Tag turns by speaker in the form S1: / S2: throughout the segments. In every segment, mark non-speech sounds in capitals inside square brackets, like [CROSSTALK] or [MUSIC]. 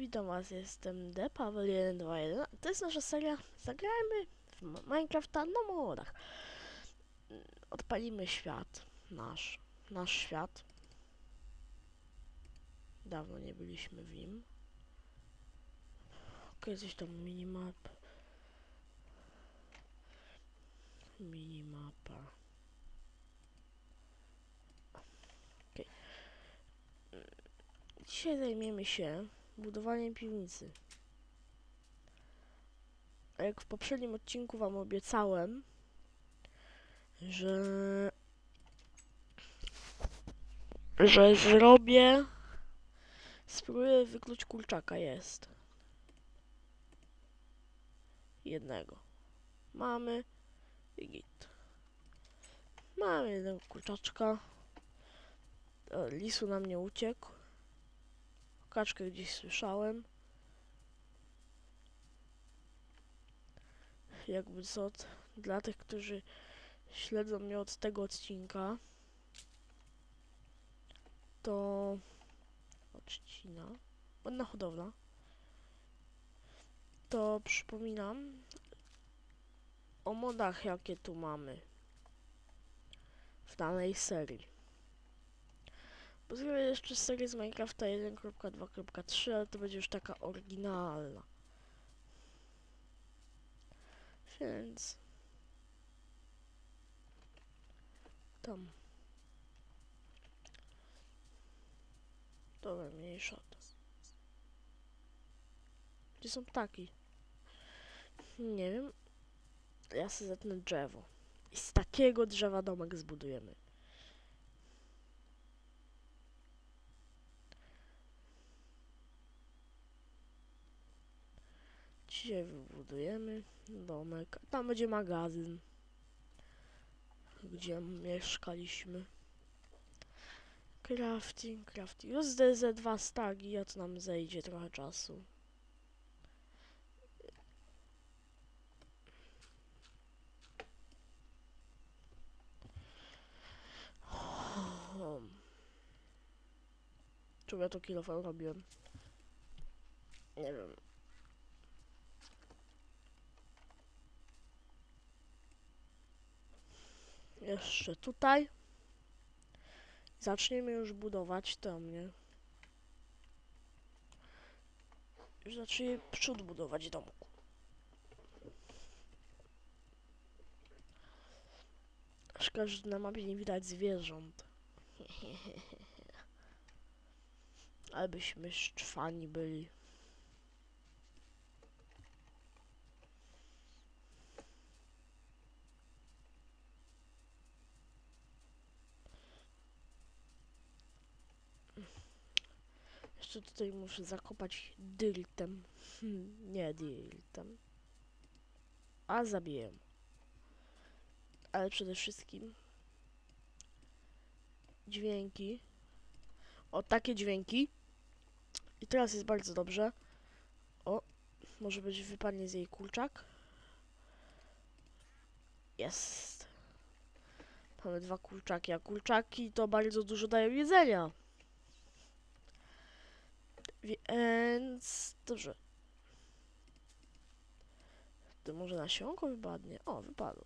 S1: Witam was, jestem D, Paweł 121. To jest nasza seria Zagrajmy w Minecrafta na modach. Odpalimy świat nasz, nasz świat. Dawno nie byliśmy w nim. Okej, coś tam minimap. Minimapa. Mm, Dzisiaj zajmiemy się budowaniem piwnicy. Jak w poprzednim odcinku wam obiecałem, że że zrobię spróbuję wykluć kurczaka jest. Jednego. Mamy i git. Mamy jednego kurczaczka. O, lisu nam nie uciekł kaczkę gdzieś słyszałem jakby co, dla tych, którzy śledzą mnie od tego odcinka, to odcina, ładna hodowla, to przypominam o modach, jakie tu mamy w danej serii. Bo jeszcze serię z Minecrafta 1.2.3, ale to będzie już taka oryginalna. Więc tam. Dobra, mniejsza to. Gdzie są ptaki? Nie wiem. Ja sobie zetnę drzewo. I z takiego drzewa domek zbudujemy. Dzisiaj wybudujemy domek. Tam będzie magazyn. Gdzie mieszkaliśmy. Crafting, crafting. Już ze dwa stagi, a to nam zejdzie trochę czasu. Czemu ja to kilofem robiłem? Nie wiem. Jeszcze tutaj. Zaczniemy już budować to mnie. Już zacznie przód budować domku. Szkoda, na mapie nie widać zwierząt. [LAUGHS] Ale byśmy szczwani byli. Jeszcze tutaj muszę zakopać dirtem. Hmm, nie dirtem. A zabiję. Ale przede wszystkim dźwięki. O, takie dźwięki. I teraz jest bardzo dobrze. O, może być wypadnie z jej kurczak. Jest. Mamy dwa kurczaki, a kurczaki to bardzo dużo dają jedzenia. Więc dobrze. To może nasionko wypadnie? O, wypadło.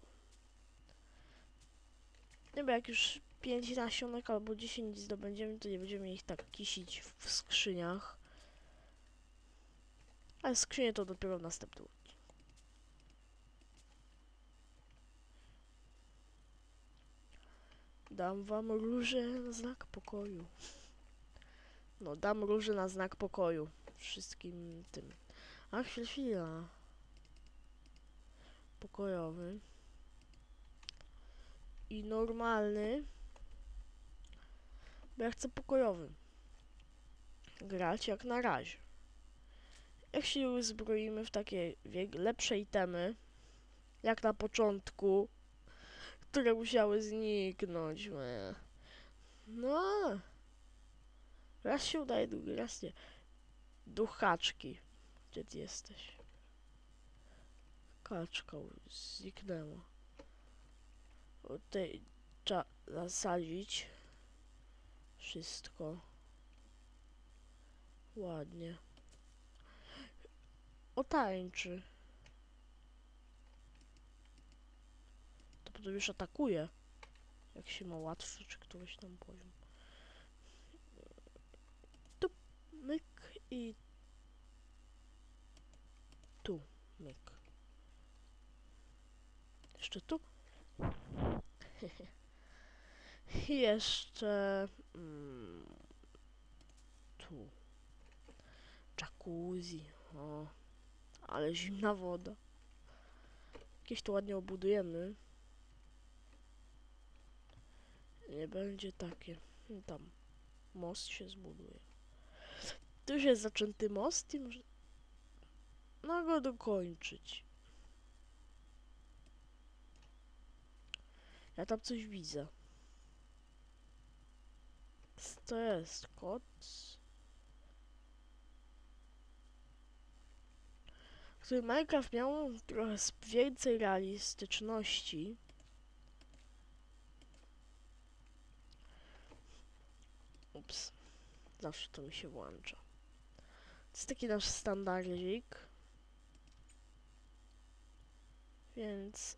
S1: Nie wiem, jak już 5 nasionek albo 10 zdobędziemy, to nie będziemy ich tak kisić w, skrzyniach. Ale skrzynie to dopiero w następnym. Dam wam róże na znak pokoju. No, dam róże na znak pokoju. Wszystkim tym. A, chwila. Pokojowy. I normalny. Bo ja chcę pokojowy. Grać jak na razie. Jak się uzbroimy w takie lepsze itemy, jak na początku, które musiały zniknąć. No. Raz się udaje, drugi raz nie. Duchaczki. Gdzie ty jesteś? Kaczka zniknęła. Tej trzeba zasadzić. Wszystko. Ładnie. otańczy. To potem już atakuje. Jak się ma łatwy, czy któryś tam poziom. Tu myk i tu myk. Jeszcze tu. [LAUGHS] Jeszcze mm, tu. Jacuzzi. O, ale zimna woda. Jakieś to ładnie obudujemy. Nie będzie takie. Tam most się zbuduje. Tu jest zaczęty most i może... No go dokończyć. Ja tam coś widzę. To jest? Kot? Gdyby Minecraft miał trochę więcej realistyczności, Ups. Zawsze to mi się włącza. Jest taki nasz standardzik. Więc...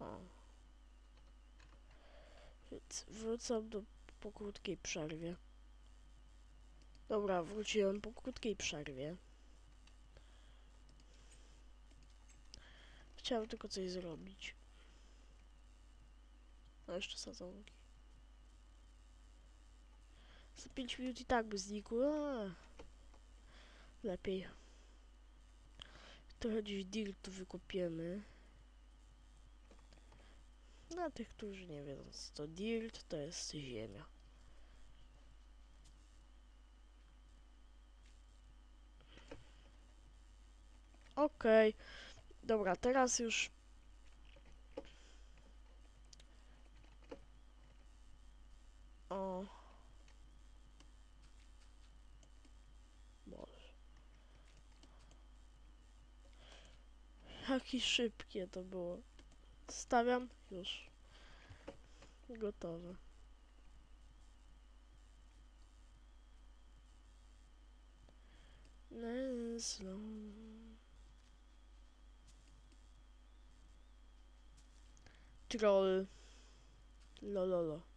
S1: O. Więc wrócę do, po krótkiej przerwie. Dobra, wróciłem po krótkiej przerwie. Chciałem tylko coś zrobić. A jeszcze sadzonki. Za 5 minut i tak by znikły. a. Lepiej. Trochę gdzieś dirtu wykopiemy. Dla tych, którzy nie wiedzą co to dirt, to jest ziemia. Okej. Dobra, teraz już O. Jakie szybkie to było. Stawiam już. Gotowe. Neslo. Troll. Lololo. Yippee!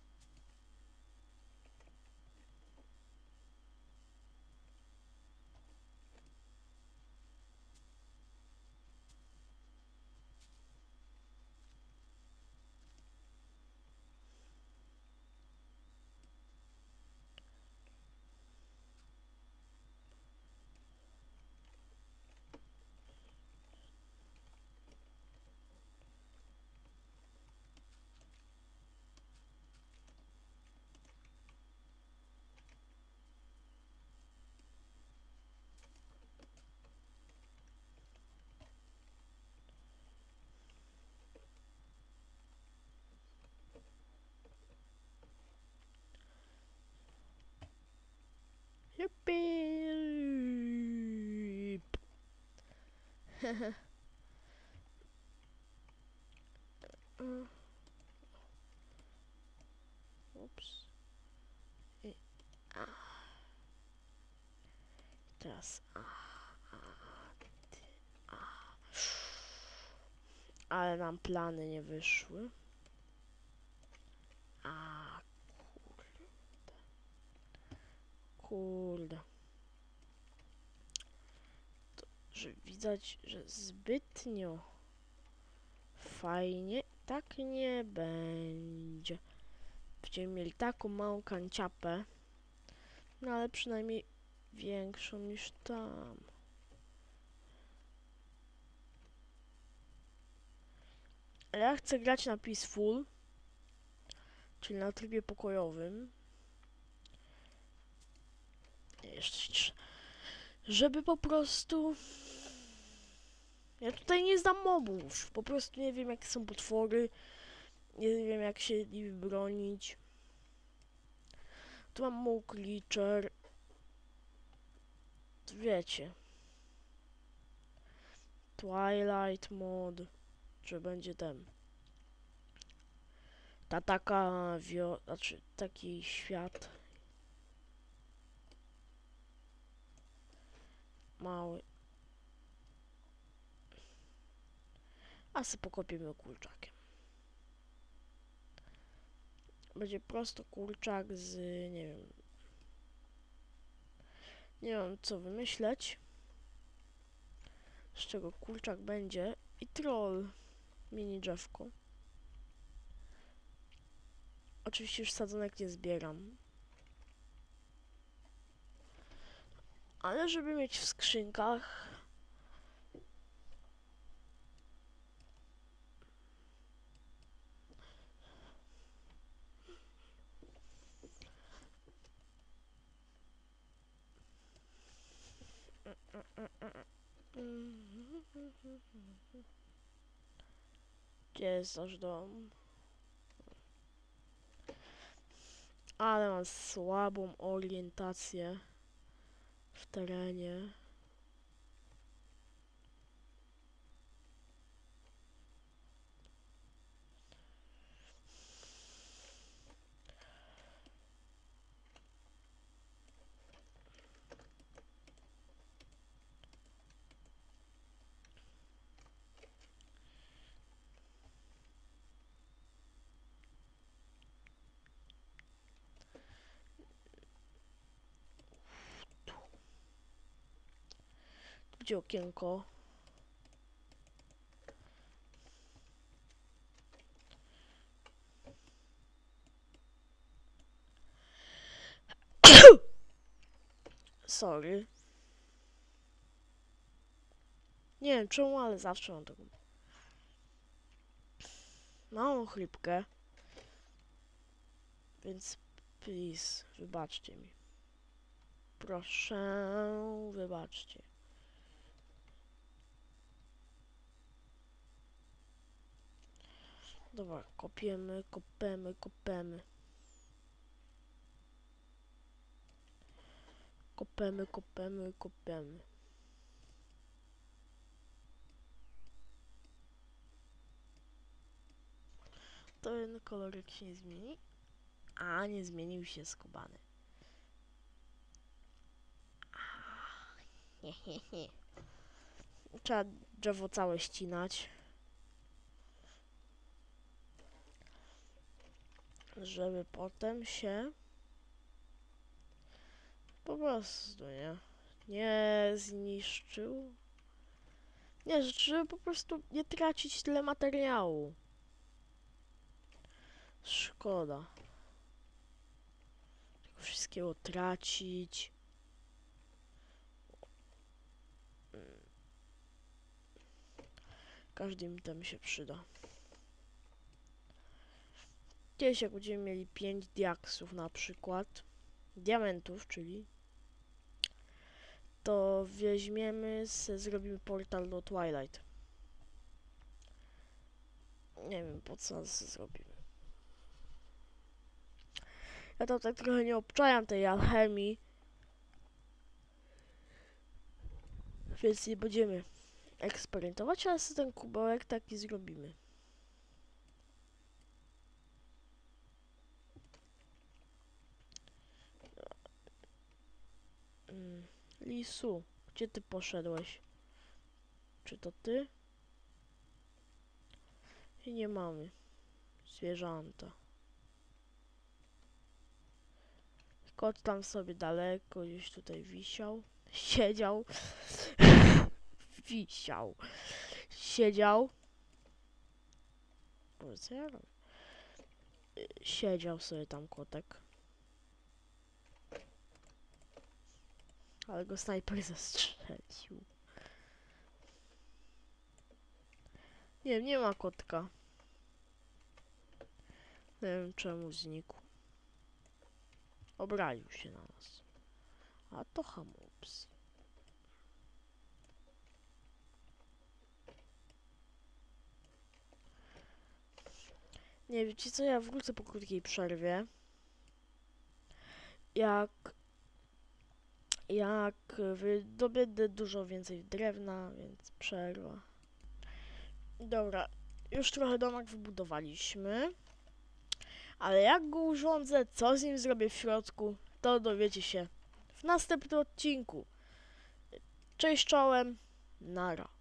S1: Uh. Ups. I, a. Teraz a, a, ty, a. Ale nam plany nie wyszły. A, kurde. Kurde. To, że widać, że zbytnio fajnie tak nie będzie. Będziemy mieli taką małą kanciapę, no ale przynajmniej większą niż tam. Ale ja chcę grać na Peaceful, czyli na trybie pokojowym. Żeby po prostu... Ja tutaj nie znam mobów, po prostu nie wiem jakie są potwory, nie wiem jak się nimi bronić. Tu mam mógł Wiecie. Twilight mod, że będzie ten. Ta taka wio... znaczy taki świat. Mały. A se pokopiemy kurczakiem. Będzie prosto kurczak z, nie wiem, nie wiem co wymyśleć, z czego kurczak będzie i troll, mini drzewko. Oczywiście już sadzonek nie zbieram. Ale żeby mieć w skrzynkach Gdzie jest nasz dom? Ale mam słabą orientację w Gdzie okienko? [COUGHS] Sorry. Nie wiem czemu, ale zawsze mam taką małą chlipkę. Więc please, wybaczcie mi. Proszę, wybaczcie. Dobra, kopiemy, kopemy, kopemy. Kopemy, kopemy, kopemy. To jeden kolorek się nie zmieni. A, nie zmienił się skubany. [LAUGHS] Hehehe. Trzeba drzewo całe ścinać. Żeby potem się po prostu, nie? Nie zniszczył. Nie, żeby po prostu nie tracić tyle materiału. Szkoda. Tego wszystkiego tracić. Każdy mi tam się przyda. Kiedyś jak będziemy mieli 5 diaksów na przykład, diamentów, czyli to weźmiemy, se, zrobimy portal do Twilight. Nie wiem po co zrobimy. Ja tam tak trochę nie obczajam tej alchemii. Więc nie będziemy eksperymentować, ale sobie ten kubełek taki zrobimy. Mm, Lisu, gdzie ty poszedłeś? Czy to ty? I nie mamy zwierzęta. Kot tam sobie daleko gdzieś tutaj wisiał. [LAUGHS] Siedział. [LAUGHS] Wisiał. Siedział. Siedział sobie tam kotek. Ale go snajper zastrzelił. Nie nie ma kotka. Nie wiem czemu znikł. Obralił się na nas. A to hamups. Nie wiecie co, ja wrócę po krótkiej przerwie. Jak jak wydobędę dużo więcej drewna, więc przerwa. Dobra, już trochę domek wybudowaliśmy. Ale jak go urządzę, co z nim zrobię w środku, to dowiecie się w następnym odcinku. Cześć czołem, nara.